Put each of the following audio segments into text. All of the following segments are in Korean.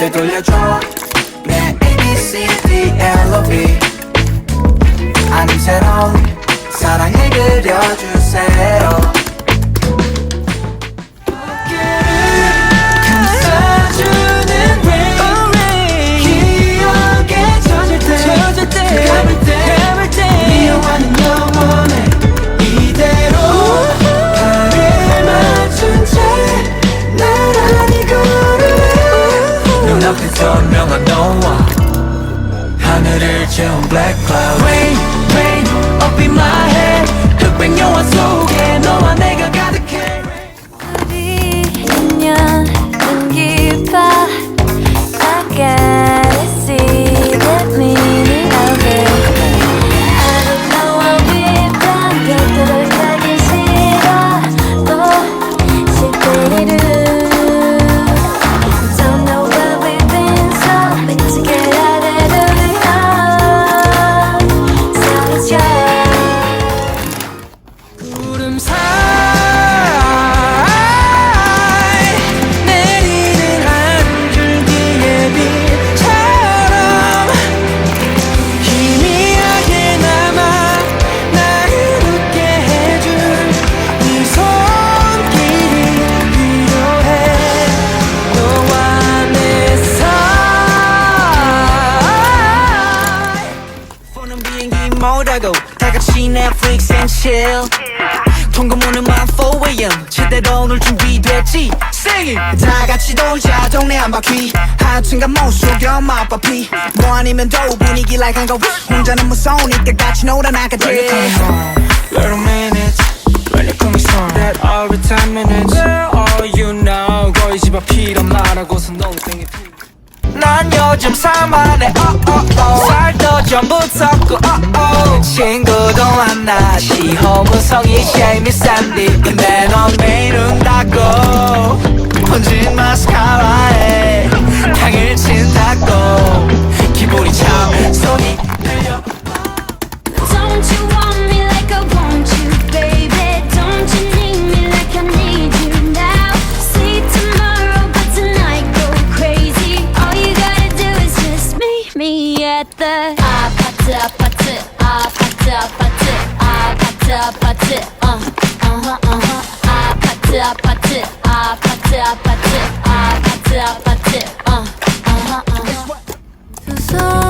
되돌려줘. 내 A, B, C, D, L, O, V 아님 새로운 사랑을 그려주세요 하늘을 채운 black cloud 통고문은만 4am 제대로 놀 준비됐지? Sing it. 다 같이 놀자 동네 한 바퀴. 하여튼간 못 속여 맛바피. 뭐 아니면 더 분위기 like 한거 혼자는 무서우니까 같이 놀아 나가지 Little minutes When you call me strong That every 10 minutes. All you know 거의 집앞 필요 말하고서 농땡이 피 난 요즘 살만해 oh, oh, oh. 살도 전부 섞고 oh, oh. 친구도 만나 시험무성이 쉐이미 샌디 근데 넌 매일 운다고 번진 마스카라에 향을 친다고 기분이 참 손이 me at the 아파트 아파트 아파트 아파트 아파트 아파트 uh uh-huh uh-huh 아파트 아파트 아파트 아파트 아파트 아파트 uh uh-huh uh-huh 두손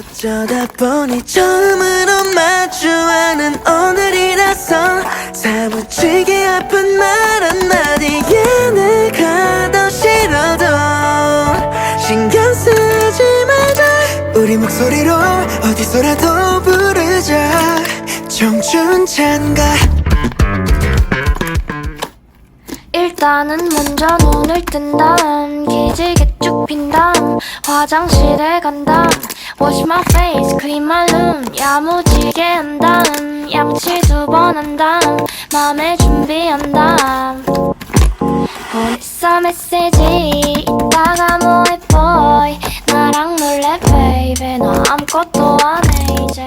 어쩌다 보니 처음으로 마주하는 오늘이라서 사무치게 아픈 말 한마디에 내가 더 싫어도 신경 쓰지 말자. 우리 목소리로 어디서라도 부르자. 청춘 찬가. 일단은 먼저 눈을 뜬 다음 기지개 쭉 핀 다음 화장실에 간 다음 Wash my face, clean my room 야무지게 한 다음 양치 두 번 한 다음 맘에 준비한 다음. 보냈어 메시지 이따가 뭐해 boy. 나랑 놀래 baby. 나 아무것도 안해 이제.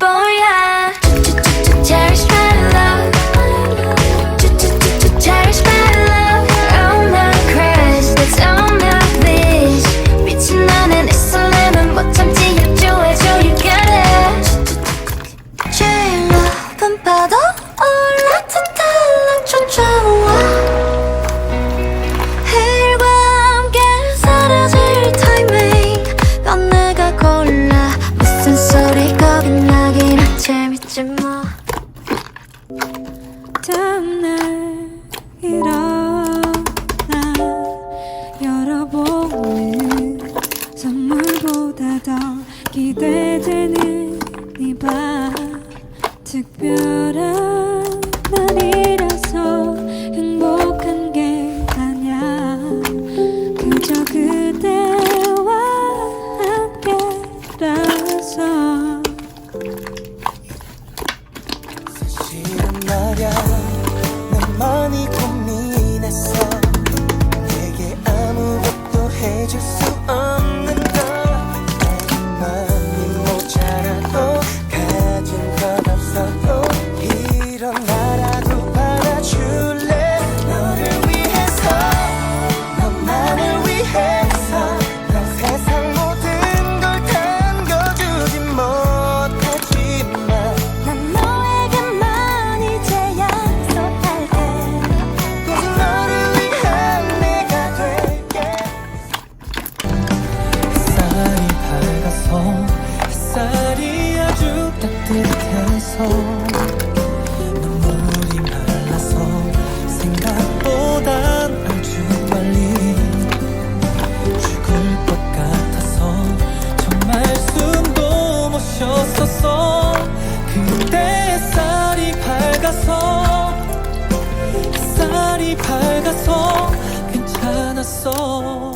뭐야 Cherish 되는 이밤 특별한 괜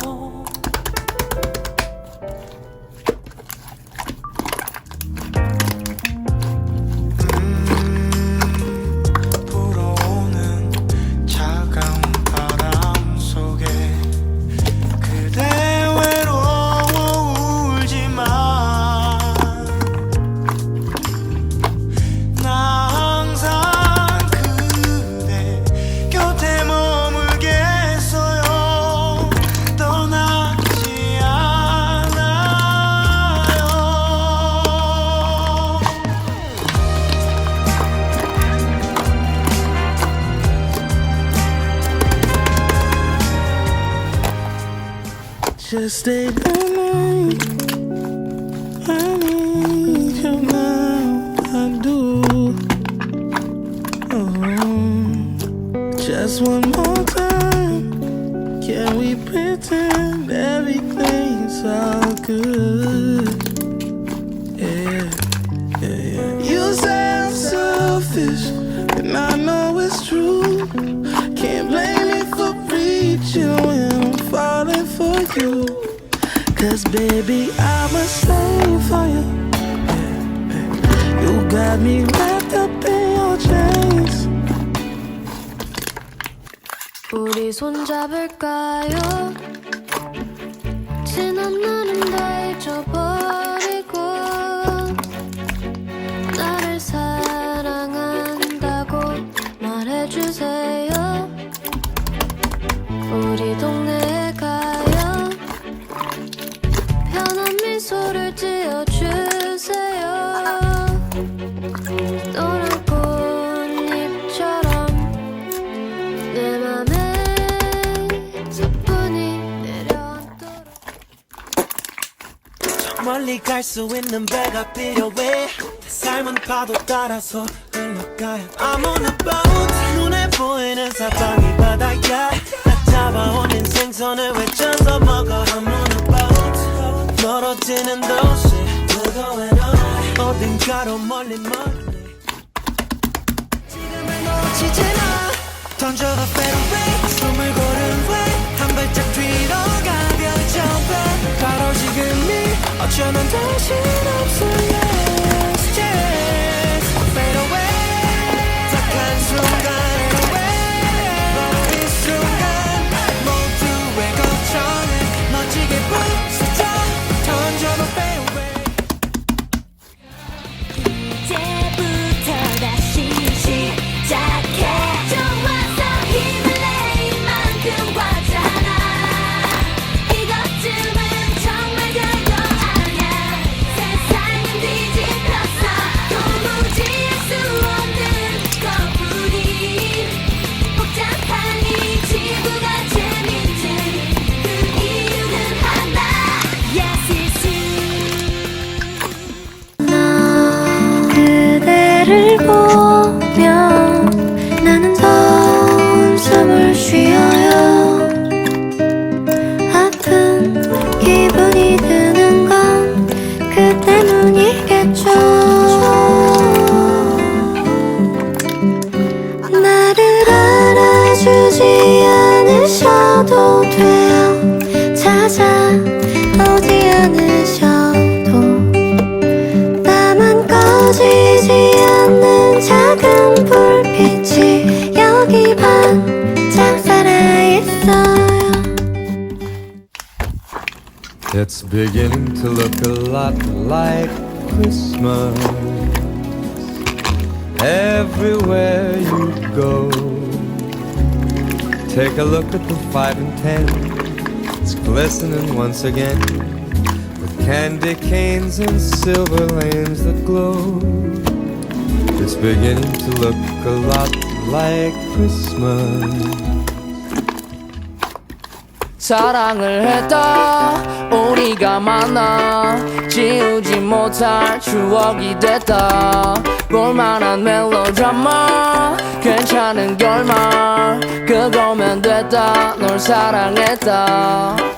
Stay the night. I need you now. I do. Oh, just one more time. Can we pretend everything's all good? Yeah, yeah, yeah. You say I'm selfish, and I know it's true. Can't blame me for reaching I'm falling for you. Cause baby, I'm a slave for you. You got me wrapped up in your chains. 우리 손잡을까요? 지난 날은 다 잊어버리고 나를 사랑한다고 말해주세요 우리 동 미소를 지어주세요. 노란 꽃잎처럼 내 맘에 사뿐히 내려앉도록. 멀리 갈 수 있는 배가 필요해. 삶은 파도 따라서 흘러가야 I'm on boat 눈에 보이는 사방이 바다야 나 잡아온 인생선을 외쳐서 먹어 A 멀어지는 도시 going on 어딘가로 멀리 멀리. 지금을 놓치지 마. 던져봐 fadeaway 숨을 고른 왜한 발짝 뒤로 가벼이 jump 바로 지금이 어쩌면 없어 yes 꺼주지 않으셔도 돼요 찾아 오지 않으셔도 나만 꺼지지 않는 작은 불빛이 여기 반짝 살아있어요 It's beginning to look a lot like Christmas everywhere you go. Take a look at the five and ten, it's glistening once again with candy canes and silver lanes that glow. It's beginning to look a lot like Christmas. 사랑을 했다 우리가 만나 지우지 못할 추억이 됐다 볼만한 멜로드라마. 괜찮은 결말. 그거면 됐다. 널 사랑했다